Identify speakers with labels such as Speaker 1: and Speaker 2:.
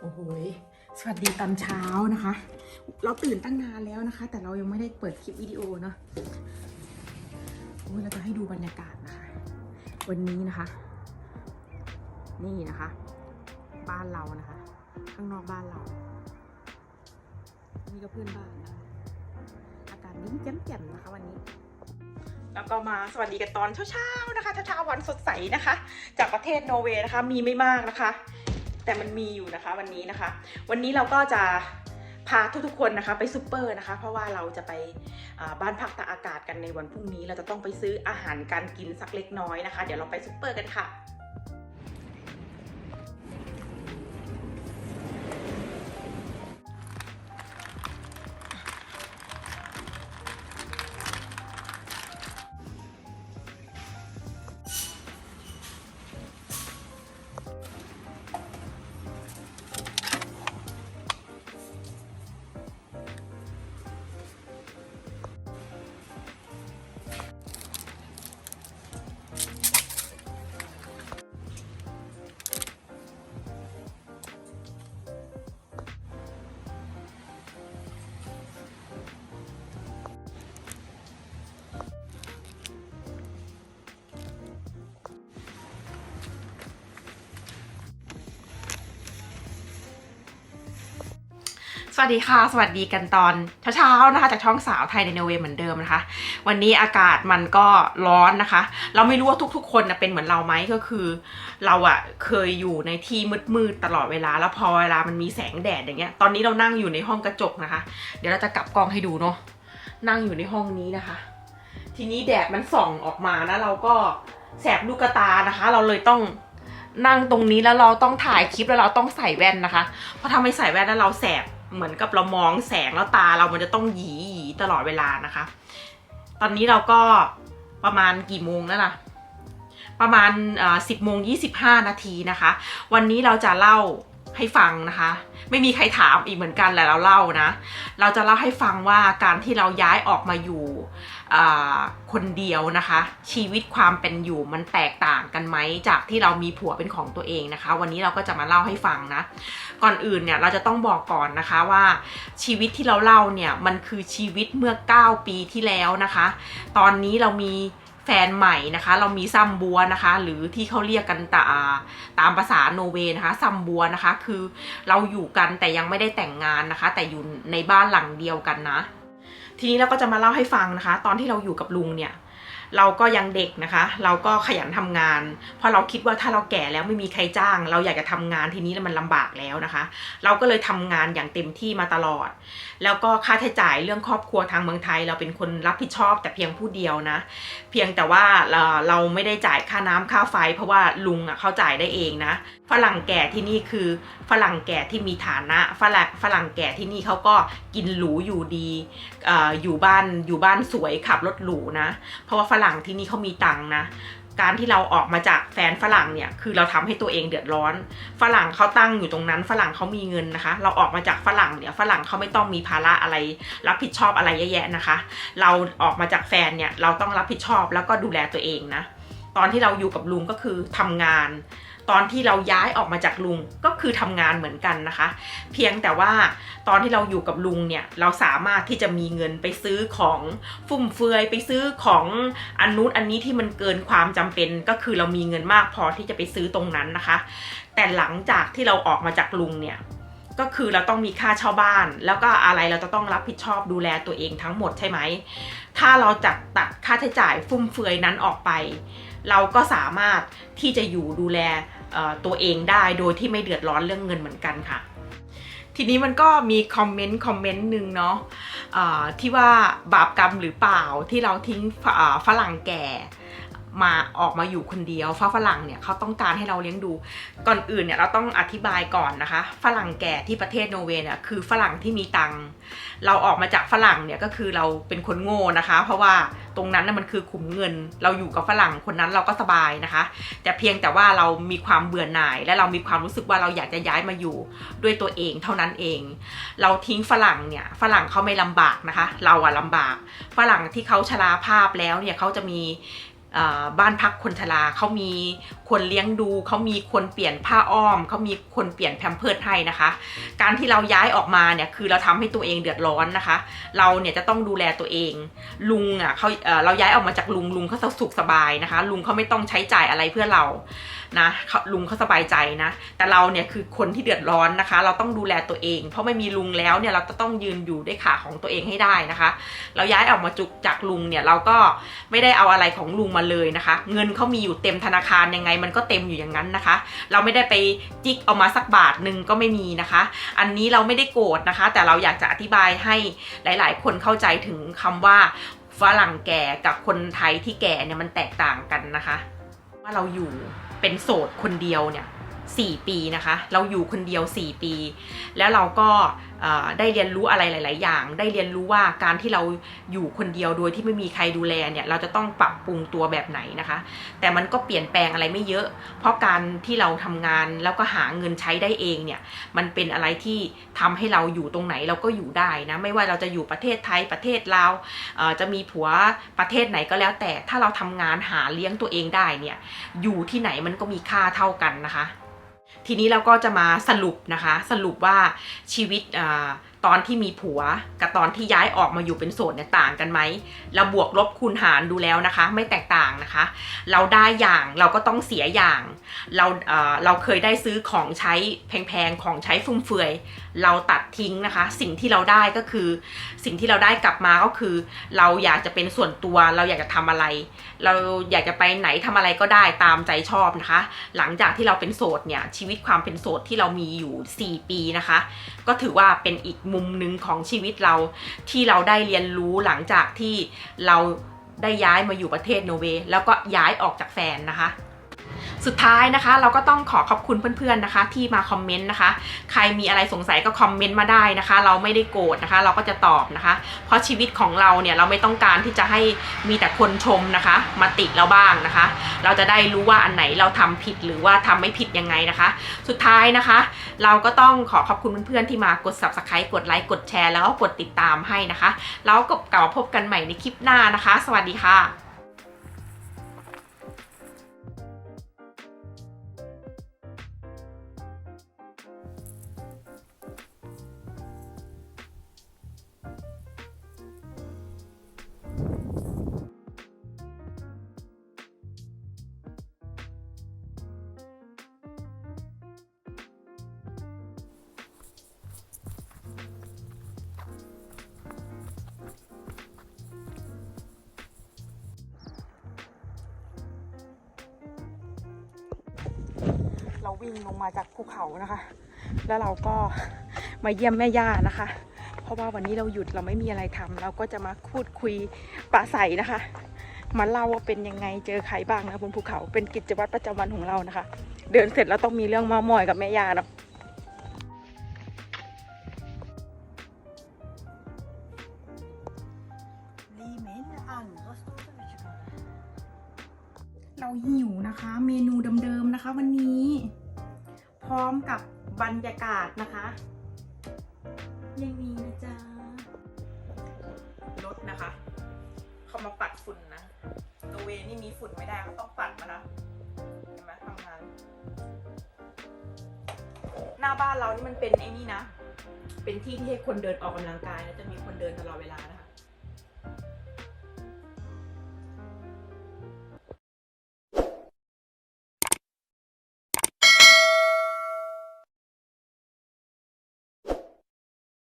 Speaker 1: โอ้โหสวัสดีตอนเช้านะคะ เราตื่นตั้งนานแล้วนะคะ แต่เรายังไม่ได้เปิดคลิปวิดีโอเนาะโอ้ยเราจะให้ดูบรรยากาศนะคะ วันนี้นะคะ นี่นะคะ บ้านเรานะคะ ข้างนอกบ้านเรา นี่ก็เพื่อนบ้านนะคะอากาศนิ่งแจ่มๆนะคะ วันนี้แล้วก็มาสวัสดีกันตอนเช้าๆนะคะเช้าๆวันสดใสนะคะ จากประเทศนอร์เวย์นะคะ มีไม่มากนะคะ แต่มันมีอยู่นะคะวันนี้นะคะ วันนี้เราก็จะพาทุกๆคนนะคะไปซูเปอร์นะคะ เพราะว่าเราจะไปบ้านพักตากอากาศกันในวันพรุ่งนี้ เราจะต้องไปซื้ออาหารการกินสักเล็กน้อยนะคะ เดี๋ยวเราไปซูเปอร์กันค่ะ สวัสดีค่ะ สวัสดีกันตอนเช้าๆนะคะจากช่องสาวไทยในเนเวย์เหมือนเดิมนะคะ วันนี้อากาศมันก็ร้อนนะคะ เราไม่รู้ว่าทุกๆ คนนะเป็นเหมือนเราไหมก็คือ เราอะเคยอยู่ในที่มืดๆตลอดเวลา แล้วพอเวลามันมีแสงแดดอย่างเงี้ย ตอนนี้เรานั่งอยู่ในห้องกระจกนะคะ เดี๋ยวเราจะกลับกล้องให้ดูเนาะนั่งอยู่ในห้องนี้นะคะ ทีนี้แดดมันส่องออกมานะเราก็แสบลูกตานะคะ เราเลยต้องนั่งตรงนี้แล้วเราต้องถ่ายคลิปแล้วเราต้องใส่แว่นนะคะเพราะถ้าไม่ใส่แว่นแล้วเราแสบ เหมือนกับเรามองแสงแล้วตาเรามันจะต้องหยีหยีตลอดเวลานะคะ ตอนนี้เราก็ประมาณกี่โมงแล้วล่ะ ประมาณสิบโมงยี่สิบห้านาทีนะคะ วันนี้เราจะเล่า ให้ฟังนะคะ ไม่มีใครถามอีกเหมือนกันแหละเราเล่านะ เราจะเล่าให้ฟังว่าการที่เราย้ายออกมาอยู่คนเดียวนะคะ ชีวิตความเป็นอยู่มันแตกต่างกันไหมจากที่เรามีผัวเป็นของตัวเองนะคะ วันนี้เราก็จะมาเล่าให้ฟังนะ ก่อนอื่นเนี่ยเราจะต้องบอกก่อนนะคะว่าชีวิตที่เราเล่าเนี่ยมันคือชีวิตเมื่อ 9 ปีที่แล้วนะคะ ตอนนี้เรามี แฟนใหม่นะคะ เรามีซัมบัวนะคะ หรือที่เขาเรียกกันตาตามภาษาโนเวนะคะซัมบัวนะคะ คือเราอยู่กันแต่ยังไม่ได้แต่งงานนะคะ แต่อยู่ในบ้านหลังเดียวกันนะ ทีนี้เราก็จะมาเล่าให้ฟังนะคะ ตอนที่เราอยู่กับลุงเนี่ย เราก็ยังเด็กนะคะ เราก็ขยันทำงาน เพราะเราคิดว่าถ้าเราแก่แล้วไม่มีใครจ้าง เราอยากจะทำงานทีนี้มันลำบากแล้วนะคะ เราก็เลยทำงานอย่างเต็มที่มาตลอด แล้วก็ค่าใช้จ่ายเรื่องครอบครัวทางเมืองไทย เราเป็นคนรับผิดชอบแต่เพียงผู้เดียวนะ เพียงแต่ว่าเราเราไม่ได้จ่ายค่าน้ำค่าไฟ เพราะว่าลุงอะเขาจ่ายได้เองนะฝรั่งแก่ที่นี่คือฝรั่งแก่ที่มีฐานะฝรั่งฝรั่งแก่ที่นี่เขาก็กินหรูอยู่ดีอออยู่บ้านอยู่บ้านสวยขับรถหรูนะ เพราะว่าฝรั่งที่นี่เขามีตังนะการที่เราออกมาจากแฟนฝรั่งเนี่ยคือเราทำให้ตัวเองเดือดร้อน ฝรั่งเขาตั้งอยู่ตรงนั้นฝรั่งเขามีเงินนะคะ เราออกมาจากฝรั่งเนี่ยฝรั่งเขาไม่ต้องมีภาระอะไร รับผิดชอบอะไรเยอะแยะนะคะ เราออกมาจากแฟนเนี่ยเราต้องรับผิดชอบแล้วก็ดูแลตัวเองนะ ตอนที่เราอยู่กับลุงก็คือทำงาน ตอนที่เราย้ายออกมาจากลุงก็คือทำงานเหมือนกันนะคะ เพียงแต่ว่าตอนที่เราอยู่กับลุงเนี่ยเราสามารถที่จะมีเงินไปซื้อของฟุ่มเฟือยไปซื้อของอันนู้นอันนี้ที่มันเกินความจำเป็นก็คือเรามีเงินมากพอที่จะไปซื้อตรงนั้นนะคะ แต่หลังจากที่เราออกมาจากลุงเนี่ยก็คือเราต้องมีค่าเช่าบ้าน แล้วก็อะไรเราจะต้องรับผิดชอบดูแลตัวเองทั้งหมดใช่ไหม ถ้าเราจัดตัดค่าใช้จ่ายฟุ่มเฟือยนั้นออกไป เราก็สามารถที่จะอยู่ดูแลตัวเองได้โดยที่ไม่เดือดร้อนเรื่องเงินเหมือนกันค่ะ ทีนี้มันก็มีคอมเมนต์คอมเมนต์หนึ่งเนาะที่ว่าบาปกรรมหรือเปล่าที่เราทิ้งฝรั่งแก่ มาออกมาอยู่คนเดียวฟ้าฝรั่งเนี่ยเขาต้องการให้เราเลี้ยงดู ก่อนอื่นเนี่ยเราต้องอธิบายก่อนนะคะ ฝรั่งแก่ที่ประเทศโนอร์เวย์เนี่ยคือฝรั่งที่มีตังค์เราออกมาจากฝรั่งเนี่ยก็คือเราเป็นคนโง่นะคะ เพราะว่าตรงนั้นน่ะมันคือขุมเงิน เราอยู่กับฝรั่งคนนั้นเราก็สบายนะคะ แต่เพียงแต่ว่าเรามีความเบื่อหน่าย และเรามีความรู้สึกว่าเราอยากจะย้ายมาอยู่ด้วยตัวเองเท่านั้นเอง เราทิ้งฝรั่งเนี่ยฝรั่งเขาไม่ลำบากนะคะ เราอะลำบาก ฝรั่งที่เขาชราภาพแล้วเนี่ยเขาจะมี บ้านพักคนชราเขามีคนเลี้ยงดูเขามีคนเปลี่ยนผ้าอ้อมเขามีคนเปลี่ยนแพมเพิร์ดให้นะคะ การที่เราย้ายออกมาเนี่ยคือเราทำให้ตัวเองเดือดร้อนนะคะ เราเนี่ยจะต้องดูแลตัวเอง ลุงอะเขาเเราย้ายออกมาจากลุงลุงเขาสุขสบายนะคะ ลุงเขาไม่ต้องใช้จ่ายอะไรเพื่อเรานะลุงเขาสบายใจนะ แต่เราเนี่ยคือคนที่เดือดร้อนนะคะ เราต้องดูแลตัวเอง เพราะไม่มีลุงแล้วเนี่ยเราจะต้องยืนอยู่ด้วยขาของตัวเองให้ได้นะคะ เราย้ายออกมาจุกจากลุงเนี่ยเราก็ไม่ได้เอาอะไรของลุงมาเลยนะคะ เงินเขามีอยู่เต็มธนาคารยังไง มันก็เต็มอยู่อย่างนั้นนะคะ เราไม่ได้ไปจิกเอามาสักบาทหนึ่งก็ไม่มีนะคะ อันนี้เราไม่ได้โกรธนะคะ แต่เราอยากจะอธิบายให้หลาย ๆ คนเข้าใจถึงคำว่าฝรั่งแก่กับคนไทยที่แก่เนี่ยมันแตกต่างกันนะคะ ว่าเราอยู่เป็นโสดคนเดียวเนี่ย สี่ปีนะคะ เราอยู่คนเดียว 4 ปี แล้วเราก็ได้เรียนรู้อะไรหลาย ๆ อย่าง ได้เรียนรู้ว่าการที่เราอยู่คนเดียวโดยที่ไม่มีใครดูแลเนี่ย เราจะต้องปรับปรุงตัวแบบไหนนะคะ แต่มันก็เปลี่ยนแปลงอะไรไม่เยอะ เพราะการที่เราทำงานแล้วก็หาเงินใช้ได้เองเนี่ย มันเป็นอะไรที่ทำให้เราอยู่ตรงไหนเราก็อยู่ได้นะ ไม่ว่าเราจะอยู่ประเทศไทยประเทศลาวจะมีผัวประเทศไหนก็แล้ว แต่ถ้าเราทำงานหาเลี้ยงตัวเองได้เนี่ย อยู่ที่ไหนมันก็มีค่าเท่ากันนะคะ ทีนี้เราก็จะมาสรุปนะคะ สรุปว่าชีวิตอา ตอนที่มีผัวกับตอนที่ย้ายออกมาอยู่เป็นโสดเนี่ยต่างกันไหม เราบวกลบคูณหารดูแล้วนะคะ ไม่แตกต่างนะคะ เราได้อย่างเราก็ต้องเสียอย่าง เราเอ่อเราเคยได้ซื้อของใช้แพงๆของใช้ฟุ่มเฟือย เราตัดทิ้งนะคะ สิ่งที่เราได้ก็คือ สิ่งที่เราได้กลับมาก็คือ เราอยากจะเป็นส่วนตัวเราอยากจะทำอะไร เราอยากจะไปไหนทำอะไรก็ได้ตามใจชอบนะคะ หลังจากที่เราเป็นโสดเนี่ยชีวิตความเป็นโสดที่เรามีอยู่ 4 ปีนะคะ ก็ถือว่าเป็นอีกมุมหนึ่งของชีวิตเราที่เราได้เรียนรู้หลังจากที่เราได้ย้ายมาอยู่ประเทศโนเวย์แล้วก็ย้ายออกจากแฟนนะคะ สุดท้ายนะคะ เราก็ต้องขอขอบคุณเพื่อนๆนะคะ ที่มาคอมเมนต์นะคะ ใครมีอะไรสงสัยก็คอมเมนต์มาได้นะคะ เราไม่ได้โกรธนะคะ เราก็จะตอบนะคะ เพราะชีวิตของเราเนี่ยเราไม่ต้องการที่จะให้มีแต่คนชมนะคะ มาติเราบ้างนะคะ เราจะได้รู้ว่าอันไหนเราทำผิดหรือว่าทำไม่ผิดยังไงนะคะ สุดท้ายนะคะ เราก็ต้องขอขอบคุณเพื่อนๆที่มากด subscribe กดไลค์กดแชร์แล้วก็กดติดตามให้นะคะ แล้วก็กลับมาพบกันใหม่ในคลิปหน้านะคะ สวัสดีค่ะ เราวิ่งลงมาจากภูเขานะคะ แล้วเราก็มาเยี่ยมแม่ย่านะคะ เพราะว่าวันนี้เราหยุดเราไม่มีอะไรทำเราก็จะมาพูดคุยปะใสนะคะ มาเล่าว่าเป็นยังไงเจอใครบ้างนะบนภูเขาเป็นกิจวัตรประจำวันของเรานะคะ เดินเสร็จแล้วต้องมีเรื่องมามอยกับแม่ย่านะเราหิวนะคะ เมนูเดิมๆนะคะ วันนี้ อมกับบรรยากาศนะคะยังมีนะจ๊ะรถนะคะ เขามาปัดฝุ่นนะโนเวนี่มีฝุ่นไม่ได้เขาต้องปัดมานะเห็นไหมทำงานหน้าบ้านเรานี่มันเป็นไอ้นี่นะ เป็นที่ที่ให้คนเดินออกกำลังกายแล้วจะมีคนเดินตลอดเวลานะคะ